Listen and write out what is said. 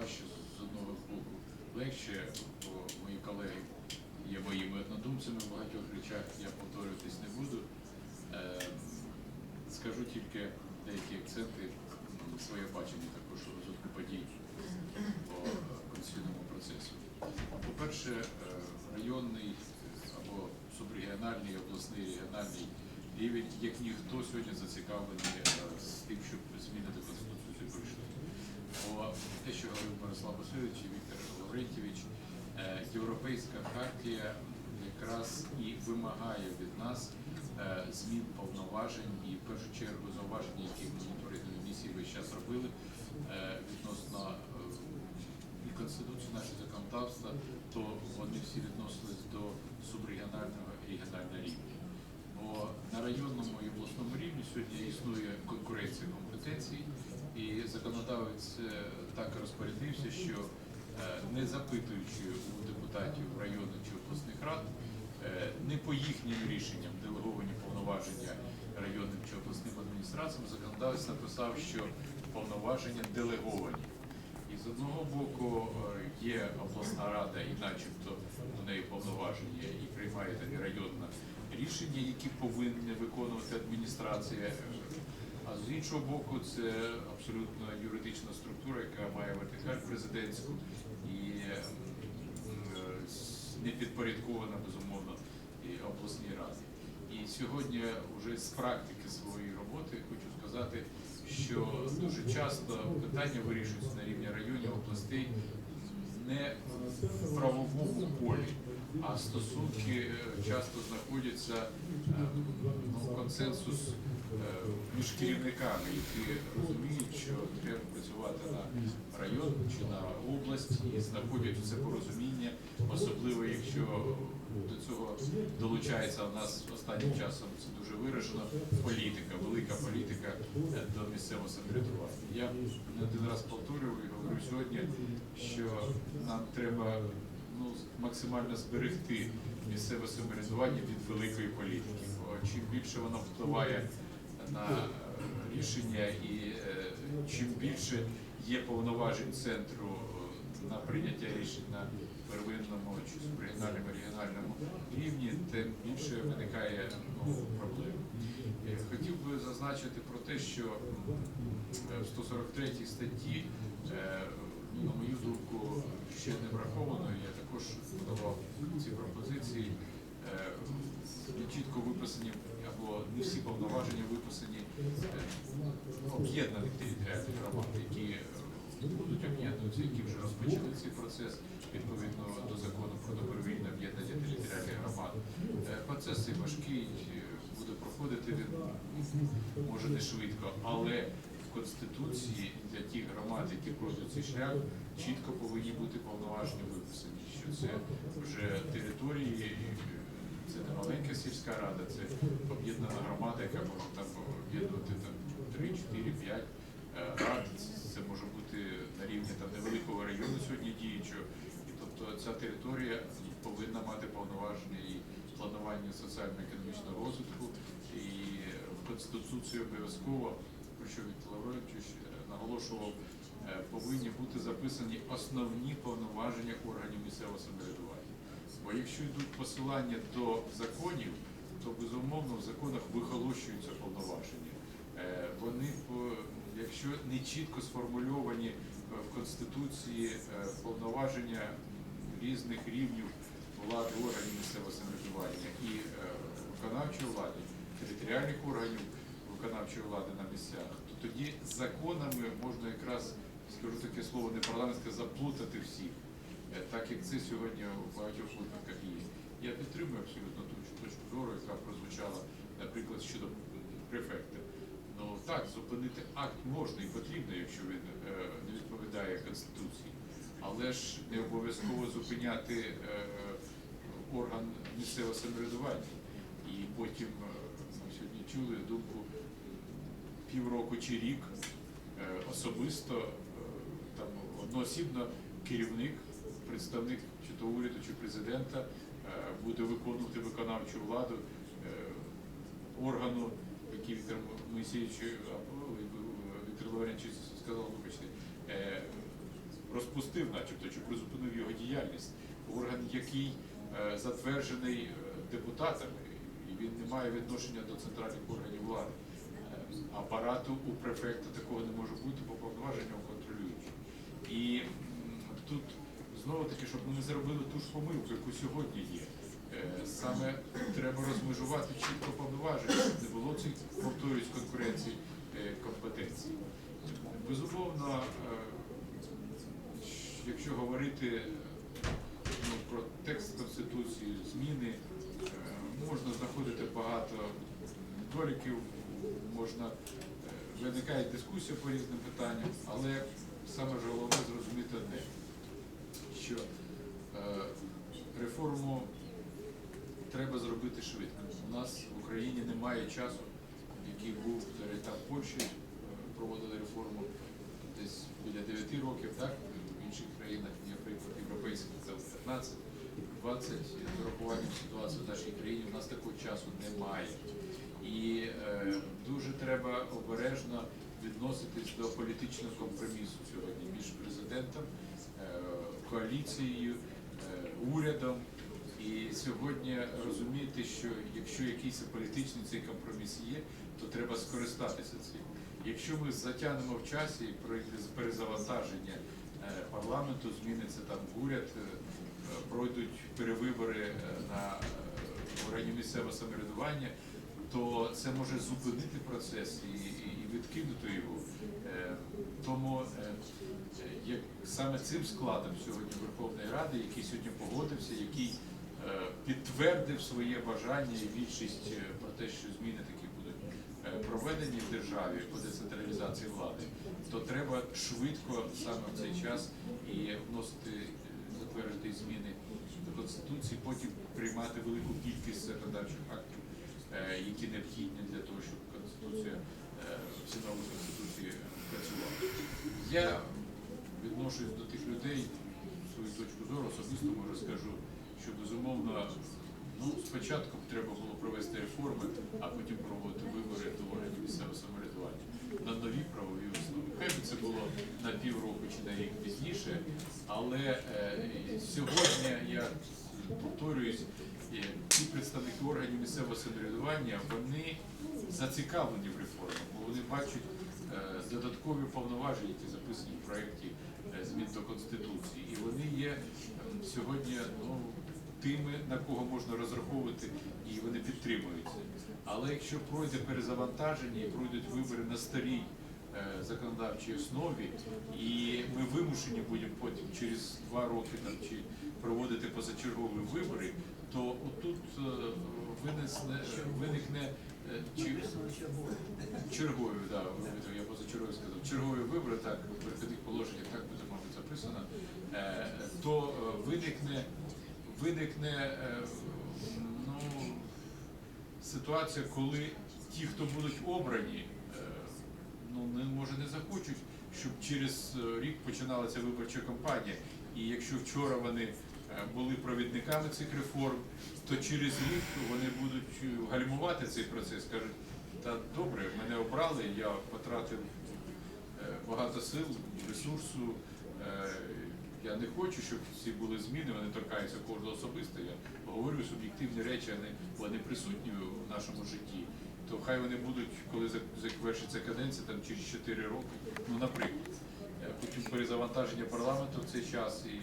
важче з одного боку легше, бо мої колеги є моїми однодумцями в багатьох речах, я повторюватись не буду. Е, Скажу тільки деякі акценти, своє бачення також у розвитку подій по конституційному процесу. По-перше, е, районний або субрегіональний, обласний, регіональний рівень, як ніхто сьогодні зацікавлений е, з тим, щоб зміни до Конституції прийшли. Те, що говорив Мирослав Васильович і Віктор Лаврентьєвич, е, Європейська хартія якраз і вимагає від нас е, змін повноважень і в першу чергу зауваження, які моніторингові місії весь час робили е, відносно і Конституції, наше законодавства, то вони всі відносились до субрегіонального і регіонального рівня. Бо на районному і обласному рівні сьогодні існує конкуренція компетенцій, і законодавець е, так розпорядився, що е, не запитуючи у депутатів районних чи обласних рад, е, не по їхнім рішенням делеговані повноваження районним чи обласним адміністраціям, законодавець написав, що повноваження делеговані. І з одного боку є обласна рада, і начебто у неї повноваження, і приймає таке районне рішення, які повинні виконувати адміністрація. А з іншого боку, це абсолютно юридична структура, яка має вертикаль президентську і не підпорядкована безумовно і обласній раді. І сьогодні вже з практики своєї роботи хочу сказати, що дуже часто питання вирішуються на рівні районів, областей не в правовому полі, а стосунки е, часто знаходяться е, ну, консенсус е, між керівниками, які розуміють, що треба працювати на район чи на область і знаходять це порозуміння, особливо якщо до цього долучається у нас останнім часом це дуже виражено політика, велика політика до місцевого самоврядування. Я не один раз повторював і говорю сьогодні, що нам треба ну, максимально зберегти місцеве самоврядування від великої політики. Бо чим більше воно впливає на е, рішення і е, чим більше є повноважень центру е, на прийняття рішень на первинному чи субрегіональному регіональному рівні, тим більше виникає ну, проблем. Хотів би зазначити про те, що в 143 статті, на мою думку, ще не враховано. Я також подавав ці пропозиції. Чітко виписані або не всі повноваження виписані е, об'єднаних територіальних громад, які е, будуть об'єднуватися, які вже розпочали цей процес відповідно до закону про добровільне об'єднання територіальних громад. Е, Процес цей важкий, буде проходити він може не швидко, але в Конституції для тих громад, які пройдуть цей шлях, чітко повинні бути повноваження виписані, що це вже території, маленька сільська рада, це об'єднана громада, яка може там об'єднувати там 3, 4, 5 е, рад. Це може бути на рівні там невеликого району сьогодні діючого. І тобто ця територія повинна мати повноваження і планування соціально-економічного розвитку. І в Конституції обов'язково, про що Віктор Лаврович наголошував, е, повинні бути записані основні повноваження органів місцевого самоврядування. Бо якщо йдуть посилання до законів, то безумовно в законах вихолощуються повноваження. Е, Вони, якщо не чітко сформульовані е, в Конституції е, повноваження різних рівнів влади, органів місцевого самоврядування і виконавчої влади, територіальних органів виконавчої влади на місцях, то тоді законами можна якраз, скажу таке слово, не парламентське, заплутати всіх. Е, так як це сьогодні у багатьох випадках є. Я підтримую абсолютно ту точку зору, яка прозвучала, наприклад, щодо префекта. Ну так, зупинити акт можна і потрібно, якщо він е, не відповідає Конституції, але ж не обов'язково зупиняти е, орган місцевого самоврядування. І потім ми сьогодні чули думку півроку чи рік особисто там одноосібно керівник, представник чи то уряду, чи президента е, буде виконувати виконавчу владу е, органу, який Віктор Моїсеєвич або Віктор Лаврентович сказав, вибачте, е, розпустив, начебто, чи призупинив його діяльність. Орган, який е, затверджений е, депутатами, і він не має відношення до центральних органів влади. Е, Апарату у префекта такого не може бути, бо повноваження у контролюючого. І тут знову таки, щоб ми не зробили ту ж помилку, яку сьогодні є. Е, Саме треба розмежувати чітко повноваження, щоб не було цих, повторюсь, конкуренцій е, компетенцій. Безумовно, е, якщо говорити ну, про текст Конституції, зміни, можна знаходити багато недоліків, можна виникає дискусія по різним питанням, але саме головне зрозуміти одне, що е, реформу треба зробити швидко. У нас в Україні немає часу, який був там в Польщі, е, проводили реформу десь біля 9 років, так? В інших країнах, наприклад, європейських це 15, 20 з урахуванням ситуації в нашій країні. У нас такого часу немає. І е, дуже треба обережно відноситись до політичного компромісу сьогодні між президентом, е, коаліцією, е, урядом. І сьогодні розуміти, що якщо якийсь політичний цей компроміс є, то треба скористатися цим. Якщо ми затягнемо в часі перезавантаження е, парламенту, зміниться там уряд, пройдуть перевибори на органі місцевого самоврядування, то це може зупинити процес і, і відкинути його. Е, Тому е, е, як саме цим складом сьогодні Верховної Ради, який сьогодні погодився, який підтвердив своє бажання і більшість про те, що зміни такі будуть проведені в державі по децентралізації влади, то треба швидко саме в цей час і вносити затвердити зміни до конституції, потім приймати велику кількість законодавчих актів, які необхідні для того, щоб конституція е, всі нові конституції працювала. Я відношусь до тих людей, свою точку зору особисто може скажу, що безумовно ну, спочатку треба було провести реформи, а потім проводити вибори до органів місцевого самоврядування на нові правові основи. Хай би це було на півроку чи на рік пізніше, але е, сьогодні я повторююсь, ті представники органів місцевого самоврядування вони зацікавлені в реформах, бо вони бачать е, додаткові повноваження, які записані в проєкті е, змін до Конституції. І вони є ем, сьогодні ну, тими, на кого можна розраховувати, і вони підтримуються. Але якщо пройде перезавантаження і пройдуть вибори на старій е, законодавчій основі, і ми вимушені будемо потім через два роки там, чи проводити позачергові вибори, то отут е, винесне, виникне е, чи чергові, да, я позачергові сказав, чергові вибори, так, в перехідних положеннях так буде, мабуть, записано, е, то виникне, виникне ну, ситуація, коли ті, хто будуть обрані, ну, не, може не захочуть, щоб через рік починалася виборча кампанія. І якщо вчора вони були провідниками цих реформ, то через рік вони будуть е, гальмувати цей процес. Кажуть, та добре, мене обрали, я потратив е, багато сил, ресурсу. е, Я не хочу, щоб всі були зміни, вони торкаються кожного особисто. Я говорю суб'єктивні речі, вони, вони присутні в нашому житті. То хай вони будуть, коли завершиться каденція, там через 4 роки, ну наприклад. Е, Потім перезавантаження парламенту в цей час і